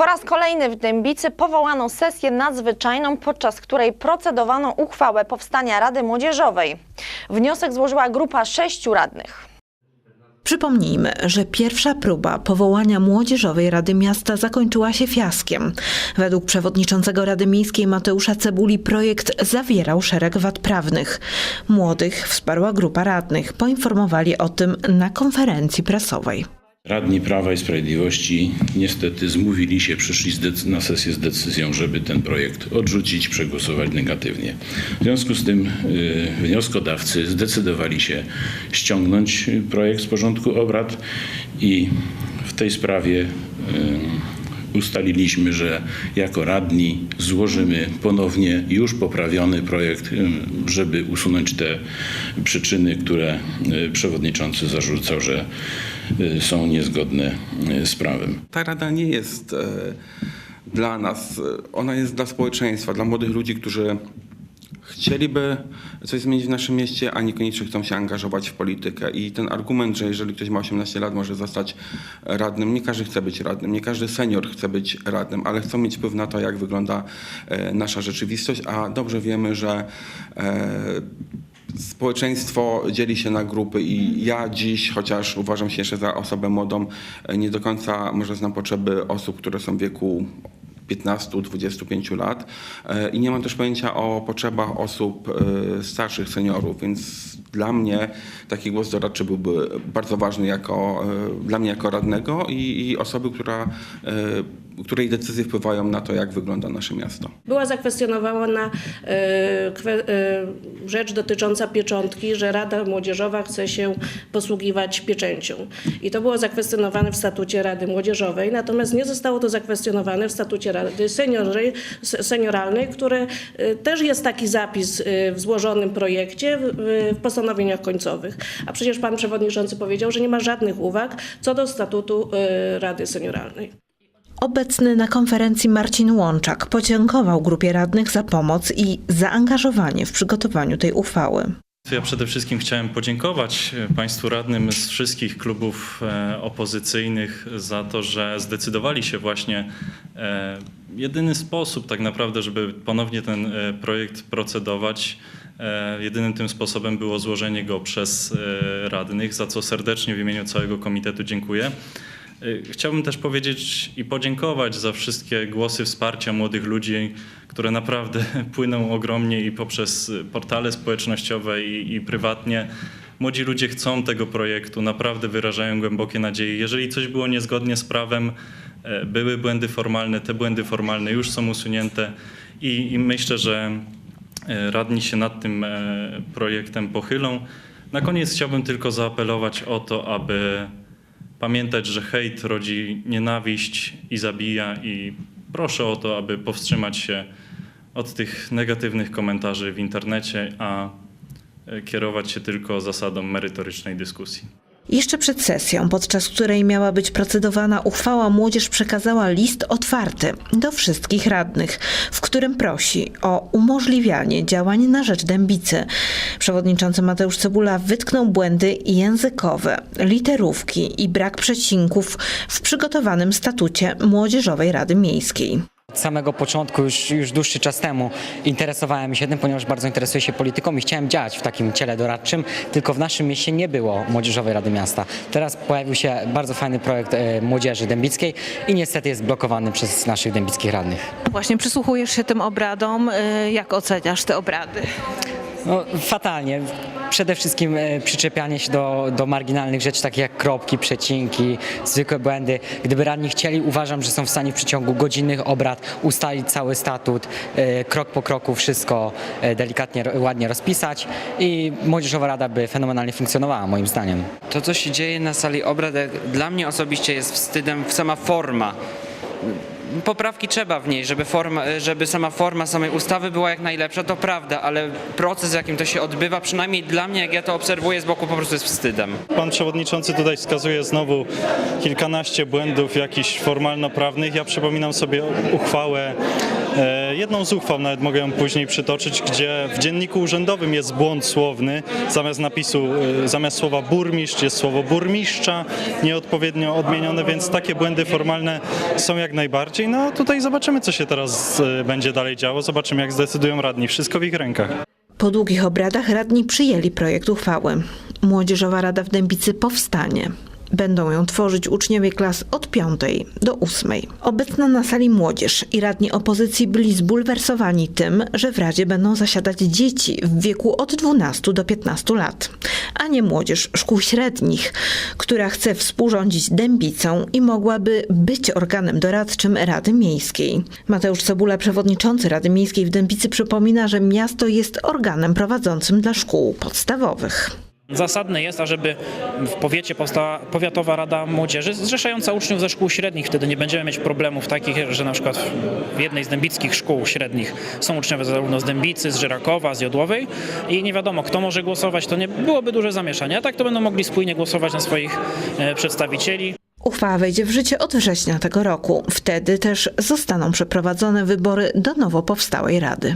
Po raz kolejny w Dębicy powołano sesję nadzwyczajną, podczas której procedowano uchwałę powstania Rady Młodzieżowej. Wniosek złożyła grupa sześciu radnych. Przypomnijmy, że pierwsza próba powołania Młodzieżowej Rady Miasta zakończyła się fiaskiem. Według przewodniczącego Rady Miejskiej Mateusza Cebuli projekt zawierał szereg wad prawnych. Młodych wsparła grupa radnych. Poinformowali o tym na konferencji prasowej. Radni Prawa i Sprawiedliwości niestety zmówili się, przyszli na sesję z decyzją, żeby ten projekt odrzucić, przegłosować negatywnie. W związku z tym y, wnioskodawcy zdecydowali się ściągnąć projekt z porządku obrad i w tej sprawie y, ustaliliśmy, że jako radni złożymy ponownie już poprawiony projekt, żeby usunąć te przyczyny, które y, przewodniczący zarzucał, że y, są niezgodne y, z prawem. Ta rada nie jest e, dla nas, e, ona jest dla społeczeństwa, dla młodych ludzi, którzy chcieliby coś zmienić w naszym mieście, a niekoniecznie chcą się angażować w politykę. I ten argument, że jeżeli ktoś ma 18 lat, może zostać radnym, nie każdy chce być radnym, nie każdy senior chce być radnym, ale chcą mieć wpływ na to, jak wygląda e, nasza rzeczywistość, a dobrze wiemy, że e, Społeczeństwo dzieli się na grupy i ja dziś, chociaż uważam się jeszcze za osobę młodą, nie do końca może znam potrzeby osób, które są w wieku 15-25 lat. E, i nie mam też pojęcia o potrzebach osób e, starszych, seniorów, więc dla mnie taki głos doradczy byłby bardzo ważny jako, e, dla mnie jako radnego i, i osoby, która, której decyzje wpływają na to, jak wygląda nasze miasto. Była zakwestionowana e, e, rzecz dotycząca pieczątki, że Rada Młodzieżowa chce się posługiwać pieczęcią. I to było zakwestionowane w statucie Rady Młodzieżowej, natomiast nie zostało to zakwestionowane w statucie Rady Senioralnej, które e, też jest taki zapis w złożonym projekcie w, postanowieniach końcowych. A przecież pan przewodniczący powiedział, że nie ma żadnych uwag co do statutu Rady Senioralnej. Obecny na konferencji Marcin Łączak podziękował grupie radnych za pomoc i zaangażowanie w przygotowaniu tej uchwały. Ja przede wszystkim chciałem podziękować Państwu radnym z wszystkich klubów e, opozycyjnych za to, że zdecydowali się właśnie e, jedyny sposób tak naprawdę, żeby ponownie ten e, projekt procedować. Jedynym tym sposobem było złożenie go przez radnych, za co serdecznie w imieniu całego komitetu dziękuję. Y, Chciałbym też powiedzieć i podziękować za wszystkie głosy wsparcia młodych ludzi, które naprawdę płyną ogromnie i poprzez y, portale społecznościowe i, i prywatnie. Młodzi ludzie chcą tego projektu, naprawdę wyrażają głębokie nadzieje. Jeżeli coś było niezgodnie z prawem, e, były błędy formalne, te błędy formalne już są usunięte i, i myślę, że radni się nad tym e, projektem pochylą. Na koniec chciałbym tylko zaapelować o to, aby pamiętać, że hejt rodzi nienawiść i zabija i proszę o to, aby powstrzymać się od tych negatywnych komentarzy w internecie, a e, kierować się tylko zasadą merytorycznej dyskusji. Jeszcze przed sesją, podczas której miała być procedowana uchwała, młodzież przekazała list otwarty do wszystkich radnych, w którym prosi o umożliwianie działań na rzecz dębicy. Przewodniczący Mateusz Cebula wytknął błędy językowe, literówki i brak przecinków w przygotowanym statucie Młodzieżowej Rady Miejskiej. Od samego początku, już, już dłuższy czas temu, interesowałem się tym, ponieważ bardzo interesuję się polityką i chciałem działać w takim ciele doradczym, tylko w naszym mieście nie było Młodzieżowej Rady Miasta. Teraz pojawił się bardzo fajny projekt e, Młodzieży Dębickiej i niestety jest blokowany przez naszych dębickich radnych. Właśnie przysłuchujesz się tym obradom. Y, Jak oceniasz te obrady? No, fatalnie. Przede wszystkim e, przyczepianie się do, do marginalnych rzeczy, takich jak kropki, przecinki, zwykłe błędy. Gdyby radni chcieli, uważam, że są w stanie w przeciągu godzinnych obrad ustalić cały statut, e, krok po kroku wszystko e, delikatnie, ładnie rozpisać i Młodzieżowa Rada by fenomenalnie funkcjonowała, moim zdaniem. To, co się dzieje na sali obrad, dla mnie osobiście jest wstydem sama forma. Poprawki trzeba w niej, żeby, forma, żeby sama forma samej ustawy była jak najlepsza, to prawda, ale proces, jakim to się odbywa, przynajmniej dla mnie, jak ja to obserwuję z boku, po prostu jest wstydem. Pan przewodniczący tutaj wskazuje znowu kilkanaście błędów jakichś formalno-prawnych. Ja przypominam sobie uchwałę E, Jedną z uchwał nawet mogę ją później przytoczyć, gdzie w dzienniku urzędowym jest błąd słowny. Zamiast napisu, e, zamiast słowa burmistrz jest słowo burmistrza, nieodpowiednio odmienione, więc takie błędy formalne są jak najbardziej. No tutaj zobaczymy, co się teraz e, będzie dalej działo, zobaczymy, jak zdecydują radni. Wszystko w ich rękach. Po długich obradach radni przyjęli projekt uchwały. Młodzieżowa Rada w Dębicy powstanie. Będą ją tworzyć uczniowie klas od 5 do 8. Obecna na sali młodzież i radni opozycji byli zbulwersowani tym, że w Radzie będą zasiadać dzieci w wieku od 12 do 15 lat, a nie młodzież szkół średnich, która chce współrządzić Dębicą i mogłaby być organem doradczym Rady Miejskiej. Mateusz Sobula, przewodniczący Rady Miejskiej w Dębicy, przypomina, że miasto jest organem prowadzącym dla szkół podstawowych. Zasadne jest, ażeby w powiecie powstała powiatowa rada młodzieży zrzeszająca uczniów ze szkół średnich. Wtedy nie będziemy mieć problemów takich, że na przykład w jednej z dębickich szkół średnich są uczniowie zarówno z Dębicy, z Żyrakowa, z Jodłowej i nie wiadomo kto może głosować, to nie byłoby duże zamieszanie, a tak to będą mogli spójnie głosować na swoich e, przedstawicieli. Uchwała wejdzie w życie od września tego roku. Wtedy też zostaną przeprowadzone wybory do nowo powstałej rady.